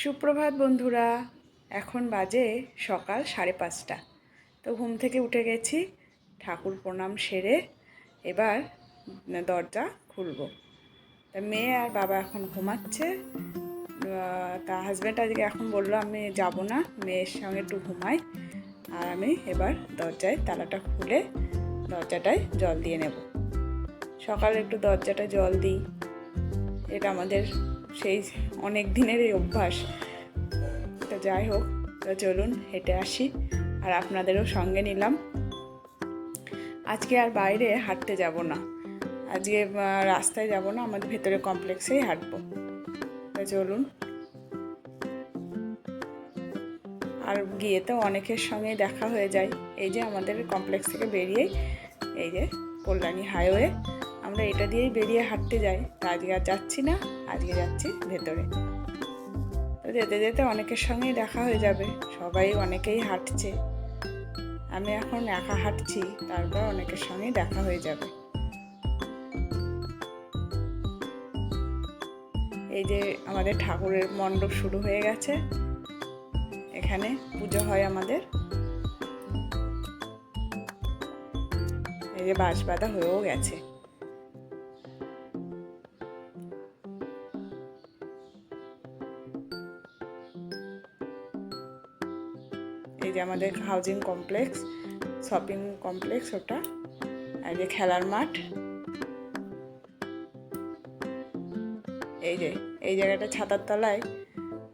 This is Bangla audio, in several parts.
সুপ্রভাত বন্ধুরা, এখন বাজে সকাল সাড়ে পাঁচটা। তো ঘুম থেকে উঠে গেছি, ঠাকুর প্রণাম সেরে এবার দরজা খুলবো। তা মেয়ে আর বাবা এখন ঘুমাচ্ছে তা হাজব্যান্ড আজকে এখন বলল আমি যাব না, মেয়ের সঙ্গে একটু ঘুমাই। আর আমি এবার দরজায় তালাটা খুলে দরজাটায় জল দিয়ে নেব। সকালে একটু দরজাটা জল দিই, এটা আমাদের সেই অনেক দিনের এই অভ্যাস। তো যাই হোক, তো চলুন হেঁটে আসি আর আপনাদেরও সঙ্গে নিলাম। আজকে আর বাইরে হাঁটতে যাব না। আজকে রাস্তায় যাব না, আমাদের ভেতরে কমপ্লেক্সেই হাঁটবো। তো চলুন। আর গিয়ে তো অনেকের সঙ্গে দেখা হয়ে যায়। এই যে আমাদের কমপ্লেক্স থেকে বেরিয়েই এই যে কল্যাণী হাইওয়ে, আমরা এটা দিয়েই বেরিয়ে হাঁটতে যাই। আজকে আর যাচ্ছি না আজকে যাচ্ছি ভেতরে। তো যেতে যেতে অনেকের সঙ্গেই দেখা হয়ে যাবে। সবাই অনেকেই হাঁটছে। আমি এখন একা হাঁটছি, তারপর অনেকের সঙ্গেই দেখা হয়ে যাবে। এই যে আমাদের ঠাকুরের মণ্ডপ শুরু হয়ে গেছে। এখানে পুজো হয় আমাদের। এই যে বাঁশ বাঁধা হয়েও গেছে। এই যে আমাদের হাউজিং কমপ্লেক্স শপিং কমপ্লেক্স ওটা, এই যে খেলার মাঠ। এই যে, এই জায়গাটা ছাতার তলায়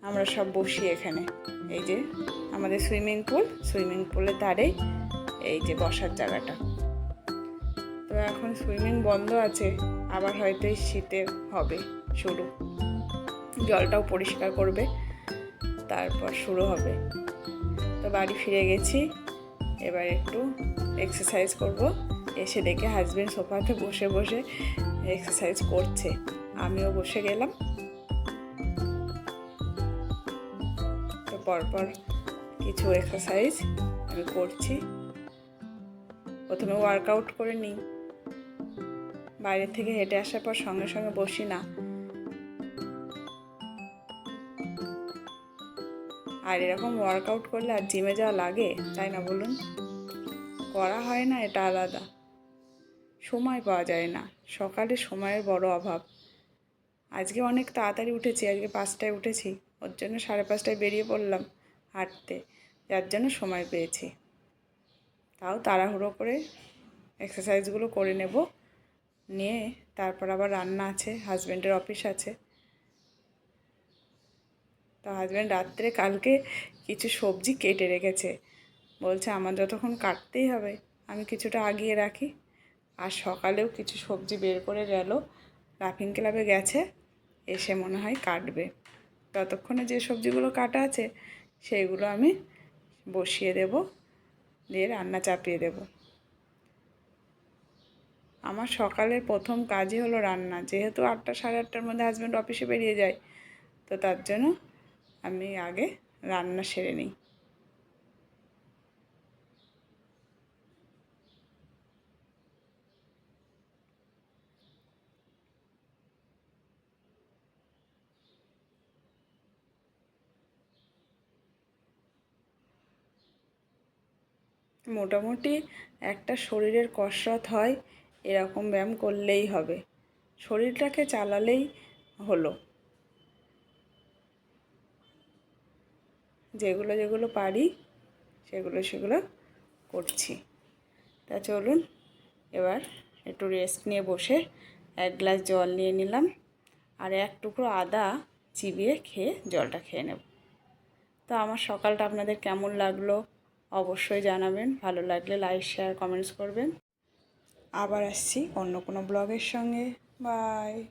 আমরা সব বসি এখানে। এই যে আমাদের সুইমিং পুল সুইমিং পুলের ধারেই এই যে বসার জায়গাটা। তো এখন সুইমিং বন্ধ আছে, আবার হয়তো এই শীতে হবে, শুরু। জলটাও পরিষ্কার করবে, তারপর শুরু হবে। তো বাড়ি ফিরে গেছি। এবার একটু এক্সারসাইজ করব। এসে দেখে হাজব্যান্ড সোফাতে বসে বসে এক্সারসাইজ করছে। আমিও বসে গেলাম। তো পরপর কিছু এক্সারসাইজ আমি করছি। প্রথমে ওয়ার্কআউট করে নিই। বাইরে থেকে হেঁটে আসার পর সঙ্গে সঙ্গে বসি না। আর এরকম ওয়ার্কআউট করলে আর জিমে যাওয়া লাগে? তাই না বলুন? করা হয় না, এটা আলাদা। সময় পাওয়া যায় না। সকালে সময়ের বড় অভাব। আজকে অনেক তাড়াতাড়ি উঠেছি, আজকে পাঁচটায় উঠেছি। ওর জন্য সাড়ে পাঁচটায় বেরিয়ে পড়লাম হাঁটতে। যার জন্য সময় পেয়েছি। তাও তাড়াহুড়ো করে এক্সারসাইজগুলো করে নেব। নিয়ে তারপর আবার রান্না আছে হাজব্যান্ডের অফিস আছে। তো হাজব্যান্ড রাত্রে কালকে কিছু সবজি কেটে রেখেছে। বলছে, আমার যতক্ষণ কাটতেই হবে, আমি কিছুটা আগিয়ে রাখি। আর সকালেও কিছু সবজি বের করে গেল। লাফিং ক্লাবে গেছে, এসে মনে হয় কাটবে। ততক্ষণে যে সবজিগুলো কাটা আছে সেইগুলো আমি বসিয়ে দেব, দিয়ে রান্না চাপিয়ে দেব। আমার সকালের প্রথম কাজই হলো রান্না। যেহেতু আটটা সাড়ে আটটার মধ্যে হাজব্যান্ড অফিসে বেরিয়ে যায়, তো তার জন্য আমি আগে রান্না সেরে নিই। মোটামুটি একটা শরীরের কসরত হয়, এরকম ব্যায়াম করলেই হবে। শরীরটাকে চালালেই হলো। যেগুলো যেগুলো পারি, সেগুলো সেগুলো করছি। তা চলুন, এবার একটু রেস্ট নিয়ে বসে এক গ্লাস জল নিয়ে নিলাম আর এক টুকরো আদা চিবিয়ে খেয়ে জলটা খেয়ে নেব। তো আমার সকালটা আপনাদের কেমন লাগল অবশ্যই জানাবেন। ভালো লাগলে লাইক শেয়ার কমেন্টস করবেন। আবার আসছি অন্য কোনো ব্লগের সঙ্গে। বাই